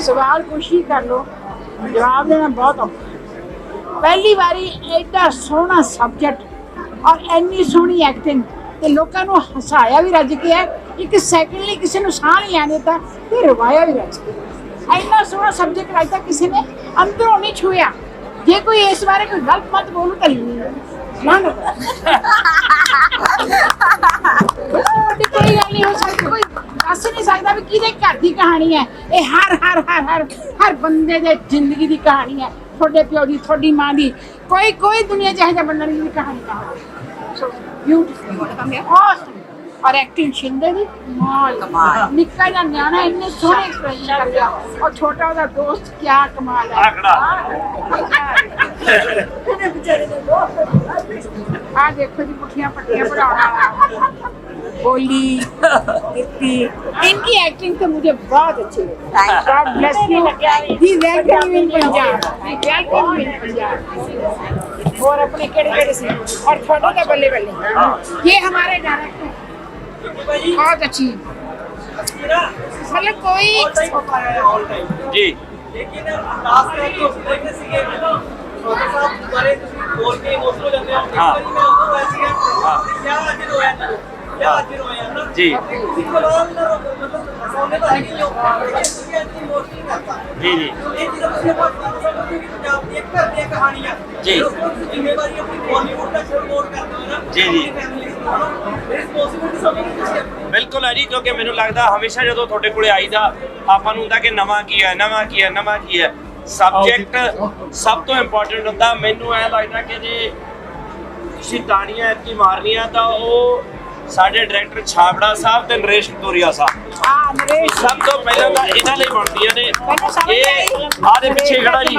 ਸਵਾਲ ਕੁਛ ਹੀ ਕਰ ਲੋ ਜਵਾਬ ਦੇਣਾ ਬਹੁਤ ਔਖਾ ਪਹਿਲੀ ਵਾਰੀ ਐਡਾ ਸੋਹਣਾ ਸਬਜੈਕਟ ਔਰ ਇੰਨੀ ਸੋਹਣੀ ਐਕਟਿੰਗ ਤੇ ਲੋਕਾਂ ਨੂੰ ਹਸਾਇਆ ਵੀ ਰੱਜ ਕੇ ਹੈ। ਇੱਕ ਸੈਕਿੰਡ ਲਈ ਕਿਸੇ ਨੂੰ ਸਾਹ ਨਹੀਂ ਆਣ ਦਿੱਤਾ ਤੇ ਰਵਾਇਆ ਵੀ ਰੱਜ ਕੇ ਐਨਾ ਸੋਹਣਾ ਸਬਜੈਕਟ ਅੱਜ ਤੱਕ ਕਿਸੇ ਨੇ ਅੰਦਰੋਂ ਨਹੀਂ ਛੂਇਆ ਜੇ ਕੋਈ ਇਸ ਬਾਰੇ ਕੋਈ ਗਲਤ ਮਤ ਬੋਲੂ ਤਾਂ ਨਾ ਨਾ ਇਹਦੇ ਘਰ ਦੀ ਕਹਾਣੀ ਹੈ। ਇਹ ਹਰ ਹਰ ਹਰ ਹਰ ਹਰ ਬੰਦੇ ਦੇ ਜ਼ਿੰਦਗੀ ਦੀ ਕਹਾਣੀ ਹੈ। ਤੁਹਾਡੇ ਪਿਓ ਦੀ ਤੁਹਾਡੀ ਮਾਂ ਦੀ। ਕੋਈ ਕੋਈ ਦੁਨੀਆ ਚ ਇਹੋ ਜਿਹਾ ਬੰਦਾ ਨਹੀਂ ਕਹਾਣੀ ਸੋ ਬਿਊਟੀਫੁਲ ਆਸਮ ਔਰ ਐਕਟਿੰਗ ਸ਼ਿੰਦੇ ਦੀ। ਮਾਲ ਕਮਾਲ। ਨਿੱਕਾ ਜਿਹਾ ਨਿਆਣਾ ਇੰਨੇ ਸੋਹਣੇ ਐਕਸਪ੍ਰੈਸ਼ਨ ਔਰ ਛੋਟਾ ਉਹਦਾ ਦੋਸਤ ਕਿਆ ਕਮਾਲ ਹੈ। ਇਹਨੇ ਵਿਚਾਰੇ ਦੇਖੋ ਜੀ ਮੁੱਠੀਆਂ ਪੱਟੀਆਂ ਭਰਾਉਣਾ बोली इनकी एक्टिंग तो मुझे बहुत अच्छी लगी। God bless you he welcome in Punjab welcome in Punjab और अपने केड़े केड़े से। और थोड़ा का बल्ले बल्ले ये हमारे डायरेक्टर बहुत अच्छी मतलब कोई जी। लेकिन हाँ। ਇੱਕ ਜੀ। ਜੀ ਜੀ ਇੱਕ ਜੀ। ਜੀ, ਜੀ। ਬਿਲਕੁਲ ਹੈ ਜੀ ਕਿਉਂਕਿ ਮੈਨੂੰ ਲੱਗਦਾ ਹਮੇਸ਼ਾ ਜਦੋਂ ਤੁਹਾਡੇ ਕੋਲੇ ਆਈਦਾ ਆਪਾਂ ਨੂੰ ਹੁੰਦਾ ਕਿ ਨਵਾਂ ਕੀ ਹੈ ਨਵਾਂ ਕੀ ਹੈ ਨਵਾਂ ਕੀ ਹੈ ਸਬਜੈਕਟ ਸਭ ਤੋਂ ਇੰਪੋਰਟੈਂਟ ਹੁੰਦਾ ਮੈਨੂੰ ਐ ਲੱਗਦਾ ਕਿ ਜੇ ਤੁਸੀਂ ਤਾੜੀਆਂ ਐਤਕੀ ਮਾਰਨੀਆਂ ਤਾਂ ਉਹ ਸਾਡੇ ਡਾਇਰੈਕਟਰ ਛਾਬੜਾ ਸਾਹਿਬ ਤੇ ਨਰੇਸ਼ ਕਟੋਰੀਆ ਸਾਹਿਬ। ਹਾਂ ਨਰੇਸ਼। ਸਭ ਤੋਂ ਪਹਿਲਾਂ ਤਾਂ ਇਹਨਾਂ ਲਈ ਬਣਦੀਆਂ ਨੇ। ਇਹ ਆਹ ਦੇ ਪਿੱਛੇ ਖੜਾ ਜੀ।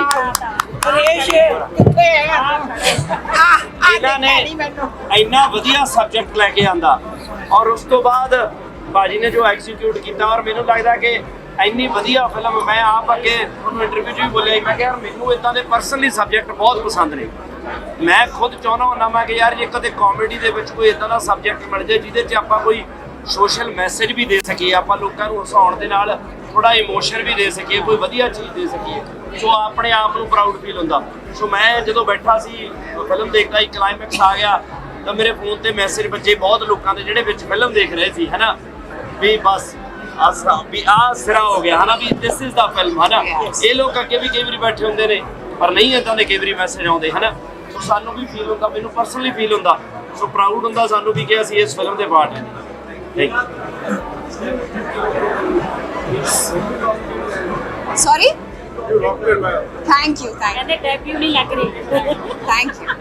ਇੰਨਾ ਵਧੀਆ ਸਬਜੈਕਟ ਲੈ ਕੇ ਆਂਦਾ। ਔਰ ਉਸ ਤੋਂ ਬਾਅਦ ਬਾਜੀ ਨੇ ਜੋ ਐਗਜ਼ੀਕਿਊਟ ਕੀਤਾ ਔਰ ਮੈਨੂੰ ਲੱਗਦਾ ਕਿ ਇੰਨੀ ਵਧੀਆ ਫਿਲਮ ਮੈਂ ਆਪ ਅੱਗੇ ਤੁਹਾਨੂੰ ਇੰਟਰਵਿਊ 'ਚ ਵੀ ਬੋਲਿਆ ਮੈਂ ਕਿਹਾ ਯਾਰ ਮੈਨੂੰ ਇਦਾਂ ਦੇ ਪਰਸਨਲੀ ਸਬਜੈਕਟ ਬਹੁਤ ਪਸੰਦ ਨੇ। ਮੈਂ ਖੁਦ ਚਾਹੁੰਦਾ ਹੁੰਦਾ ਮੈਂ ਕਿ ਯਾਰ ਜੇ ਕਦੇ ਕਾਮੇਡੀ ਦੇ ਵਿੱਚ ਕੋਈ ਇਦਾਂ ਦਾ ਸਬਜੈਕਟ ਮਿਲ ਜਾਏ ਜਿਹਦੇ 'ਚ ਆਪਾਂ ਕੋਈ ਸੋਸ਼ਲ ਮੈਸੇਜ ਵੀ ਦੇ ਸਕੀਏ, ਆਪਾਂ ਲੋਕਾਂ ਨੂੰ ਹਸਾਉਣ ਦੇ ਨਾਲ ਥੋੜਾ ਇਮੋਸ਼ਨ ਵੀ ਦੇ ਸਕੀਏ, ਕੋਈ ਵਧੀਆ ਚੀਜ਼ ਦੇ ਸਕੀਏ। ਸੋ ਆਪਣੇ ਆਪ ਨੂੰ ਪ੍ਰਾਊਡ ਫੀਲ ਹੁੰਦਾ। ਸੋ ਮੈਂ ਜਦੋਂ ਬੈਠਾ ਸੀ ਫਿਲਮ ਦੇਖਦਾ ਹੀ ਕਲਾਈਮੈਕਸ ਆ ਗਿਆ, ਤਾਂ ਮੇਰੇ ਫੋਨ ਤੇ ਮੈਸੇਜ ਬੱਜੇ ਬਹੁਤ ਲੋਕਾਂ ਦੇ ਜਿਹੜੇ ਵਿੱਚ ਫਿਲਮ ਦੇਖ ਰਹੇ ਸੀ, ਹਨਾ? ਵੀ ਬਸ ਆਸਰਾ ਵੀ ਆ ਸਿਰਾ ਹੋ ਗਿਆ ਹਨਾ ਵੀ ਦਿਸ ਇਜ਼ ਦਾ ਫਿਲਮ ਹਨਾ? ਇਹ ਲੋਕ ਅੱਗੇ ਵੀ ਕਈ ਵਾਰੀ ਬੈਠੇ ਹੁੰਦੇ ਨੇ ਪਰ ਨਹੀਂ ਇਦਾਂ ਦੇ ਕਈ ਵਾਰੀ ਮੈਸੇਜ ਆਉਂਦੇ ਹਨਾ? ਸੋ ਸਾਨੂੰ ਵੀ ਫੀਲ ਹੁੰਦਾ ਮੈਨੂੰ ਪਰਸਨਲੀ ਫੀਲ ਹੁੰਦਾ ਸੋ ਪ੍ਰਾਊਡ ਹੁੰਦਾ ਸਾਨੂੰ ਵੀ ਕਿ ਅਸੀਂ ਇਸ ਫਿਲਮ ਦੇ ਪਾਰਟ ਹਾਂ। Thank you Sorry? Thank you, thank you, ਕਹਿੰਦੇ ਡੈਬਿਊ ਨਹੀਂ ਲੱਗ ਰਹੀ। Thank you.